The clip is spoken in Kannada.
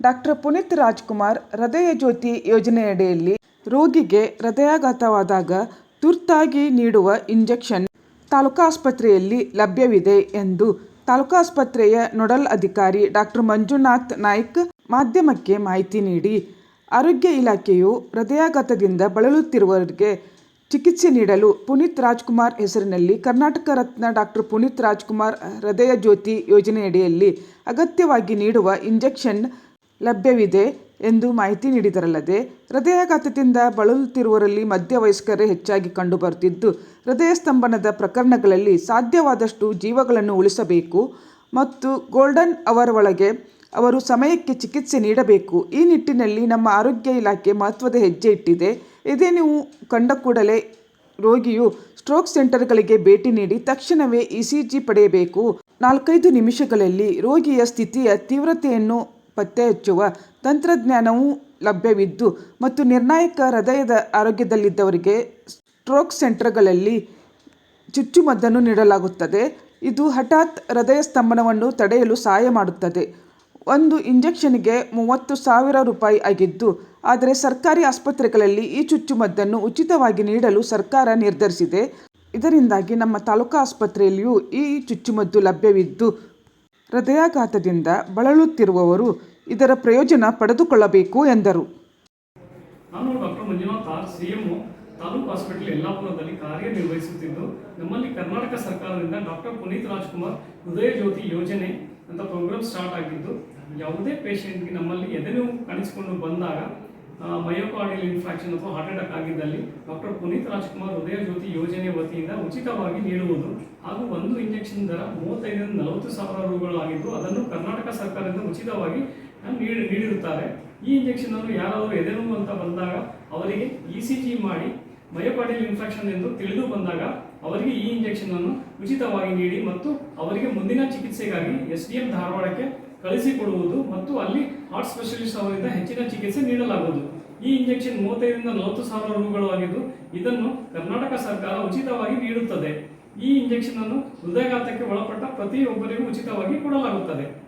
ಡಾಕ್ಟರ್ ಪುನೀತ್ ರಾಜ್ಕುಮಾರ್ ಹೃದಯ ಜ್ಯೋತಿ ಯೋಜನೆಯಡಿಯಲ್ಲಿ ರೋಗಿಗೆ ಹೃದಯಾಘಾತವಾದಾಗ ತುರ್ತಾಗಿ ನೀಡುವ ಇಂಜೆಕ್ಷನ್ ತಾಲೂಕಾಸ್ಪತ್ರೆಯಲ್ಲಿ ಲಭ್ಯವಿದೆ ಎಂದು ತಾಲೂಕಾಸ್ಪತ್ರೆಯ ನೋಡಲ್ ಅಧಿಕಾರಿ ಡಾಕ್ಟರ್ ಮಂಜುನಾಥ್ ನಾಯ್ಕ್ ಮಾಧ್ಯಮಕ್ಕೆ ಮಾಹಿತಿ ನೀಡಿ, ಆರೋಗ್ಯ ಇಲಾಖೆಯು ಹೃದಯಾಘಾತದಿಂದ ಬಳಲುತ್ತಿರುವವರಿಗೆ ಚಿಕಿತ್ಸೆ ನೀಡಲು ಪುನೀತ್ ರಾಜ್ಕುಮಾರ್ ಹೆಸರಿನಲ್ಲಿ ಕರ್ನಾಟಕ ರತ್ನ ಡಾಕ್ಟರ್ ಪುನೀತ್ ರಾಜ್ಕುಮಾರ್ ಹೃದಯ ಜ್ಯೋತಿ ಯೋಜನೆಯಡಿಯಲ್ಲಿ ಅಗತ್ಯವಾಗಿ ನೀಡುವ ಇಂಜೆಕ್ಷನ್ ಲಭ್ಯವಿದೆ ಎಂದು ಮಾಹಿತಿ ನೀಡಿದರಲ್ಲದೆ ಹೃದಯಾಘಾತದಿಂದ ಬಳಲುತ್ತಿರುವವರಲ್ಲಿ ಮಧ್ಯವಯಸ್ಕರೇ ಹೆಚ್ಚಾಗಿ ಕಂಡುಬರುತ್ತಿದ್ದು, ಹೃದಯ ಸ್ತಂಭನದ ಪ್ರಕರಣಗಳಲ್ಲಿ ಸಾಧ್ಯವಾದಷ್ಟು ಜೀವಗಳನ್ನು ಉಳಿಸಬೇಕು ಮತ್ತು ಗೋಲ್ಡನ್ ಅವರ್ ಒಳಗೆ ಅವರು ಸಮಯಕ್ಕೆ ಚಿಕಿತ್ಸೆ ನೀಡಬೇಕು. ಈ ನಿಟ್ಟಿನಲ್ಲಿ ನಮ್ಮ ಆರೋಗ್ಯ ಇಲಾಖೆ ಮಹತ್ವದ ಹೆಜ್ಜೆ ಇಟ್ಟಿದೆ. ಇದೇ ನೀವು ಕಂಡ ಕೂಡಲೇ ರೋಗಿಯು ಸ್ಟ್ರೋಕ್ ಸೆಂಟರ್ಗಳಿಗೆ ಭೇಟಿ ನೀಡಿ ತಕ್ಷಣವೇ ಇ ಸಿ ಜಿ ಪಡೆಯಬೇಕು. ನಾಲ್ಕೈದು ನಿಮಿಷಗಳಲ್ಲಿ ರೋಗಿಯ ಸ್ಥಿತಿಯ ತೀವ್ರತೆಯನ್ನು ಪತ್ತೆಹಚ್ಚುವ ತಂತ್ರಜ್ಞಾನವೂ ಲಭ್ಯವಿದ್ದು ಮತ್ತು ನಿರ್ಣಾಯಕ ಹೃದಯದ ಆರೋಗ್ಯದಲ್ಲಿದ್ದವರಿಗೆ ಸ್ಟ್ರೋಕ್ ಸೆಂಟರ್ಗಳಲ್ಲಿ ಚುಚ್ಚುಮದ್ದನ್ನು ನೀಡಲಾಗುತ್ತದೆ. ಇದು ಹಠಾತ್ ಹೃದಯ ಸ್ತಂಭನವನ್ನು ತಡೆಯಲು ಸಹಾಯ ಮಾಡುತ್ತದೆ. ಒಂದು ಇಂಜೆಕ್ಷನ್ಗೆ ಮೂವತ್ತು ಸಾವಿರ ರೂಪಾಯಿ ಆಗಿದ್ದು, ಆದರೆ ಸರ್ಕಾರಿ ಆಸ್ಪತ್ರೆಗಳಲ್ಲಿ ಈ ಚುಚ್ಚುಮದ್ದನ್ನು ಉಚಿತವಾಗಿ ನೀಡಲು ಸರ್ಕಾರ ನಿರ್ಧರಿಸಿದೆ. ಇದರಿಂದಾಗಿ ನಮ್ಮ ತಾಲೂಕಾ ಆಸ್ಪತ್ರೆಯಲ್ಲಿಯೂ ಈ ಚುಚ್ಚುಮದ್ದು ಲಭ್ಯವಿದ್ದು ಹೃದಯಾಘಾತದಿಂದ ಬಳಲುತ್ತಿರುವವರು ಇದರ ಪ್ರಯೋಜನ ಪಡೆದುಕೊಳ್ಳಬೇಕು ಎಂದರು. ನಾನು doctor Manjunath R CM taluk hospital ಯಲ್ಲಾಪುರದಲ್ಲಿ ಕಾರ್ಯನಿರ್ವಹಿಸುತ್ತಿದ್ದು, ನಮ್ಮಲ್ಲಿ ಕರ್ನಾಟಕ ಸರ್ಕಾರದಿಂದ ಡಾಕ್ಟರ್ ಪುನೀತ್ ರಾಜ್ಕುಮಾರ್ ಹೃದಯ ಜ್ಯೋತಿ ಯೋಜನೆ ಅಂತ ಪ್ರೋಗ್ರಾಮ್ ಸ್ಟಾರ್ಟ್ ಆಗಿದ್ದು, ಯಾವುದೇ ಪೇಷೆಂಟ್ಗೆ ನಮ್ಮಲ್ಲಿ ಎದೆನೋವು ಕಾಣಿಸಿಕೊಂಡು ಬಂದಾಗ ಮಯೋಕಾರ್ಡಿಯಲ್ ಇನ್ಫ್ರಾಕ್ಷನ್ ಅಥವಾ ಹಾರ್ಟ್ ಅಟ್ಯಾಕ್ ಆಗಿದ್ದಲ್ಲಿ ಡಾಕ್ಟರ್ ಪುನೀತ್ ರಾಜ್ಕುಮಾರ್ ಹೃದಯ ಜ್ಯೋತಿ ಯೋಜನೆ ವತಿಯಿಂದ ಉಚಿತವಾಗಿ ನೀಡುವುದು. ಹಾಗೂ ಒಂದು ಇಂಜೆಕ್ಷನ್ ದರ ಮೂವತ್ತೈದರಿಂದ ನಲವತ್ತು ಸಾವಿರ ರೂಗಳು ಆಗಿದ್ದು, ಅದನ್ನು ಕರ್ನಾಟಕ ಸರ್ಕಾರದಿಂದ ಉಚಿತವಾಗಿ ನೀಡಿ ನೀಡಿರುತ್ತಾರೆ. ಈ ಇಂಜೆಕ್ಷನ್ ಅನ್ನು ಯಾರಾದರೂ ಎದೆನೋವು ಅಂತ ಬಂದಾಗ ಅವರಿಗೆ ಇ ಸಿ ಜಿ ಮಾಡಿ ಮಯೋಕಾರ್ಡಿಯಲ್ ಇನ್ಫೆಕ್ಷನ್ ಎಂದು ತಿಳಿದು ಬಂದಾಗ ಅವರಿಗೆ ಈ ಇಂಜೆಕ್ಷನ್ ಅನ್ನು ಉಚಿತವಾಗಿ ನೀಡಿ ಮತ್ತು ಅವರಿಗೆ ಮುಂದಿನ ಚಿಕಿತ್ಸೆಗಾಗಿ ಎಸ್ ಡಿ ಎಂ ಧಾರವಾಡಕ್ಕೆ ಕಳಿಸಿಕೊಡುವುದು ಮತ್ತು ಅಲ್ಲಿ ಹಾರ್ಟ್ ಸ್ಪೆಷಲಿಸ್ಟ್ ಅವರಿಂದ ಹೆಚ್ಚಿನ ಚಿಕಿತ್ಸೆ ನೀಡಲಾಗುವುದು. ಈ ಇಂಜೆಕ್ಷನ್ ಮೂವತ್ತೈದರಿಂದ ನಲವತ್ತು ಸಾವಿರ ರೂಗಳು ಇದನ್ನು ಕರ್ನಾಟಕ ಸರ್ಕಾರ ಉಚಿತವಾಗಿ ನೀಡುತ್ತದೆ. ಈ ಇಂಜೆಕ್ಷನ್ ಅನ್ನು ಹೃದಯಾಘಾತಕ್ಕೆ ಒಳಪಟ್ಟ ಪ್ರತಿಯೊಬ್ಬರಿಗೂ ಉಚಿತವಾಗಿ ಕೊಡಲಾಗುತ್ತದೆ.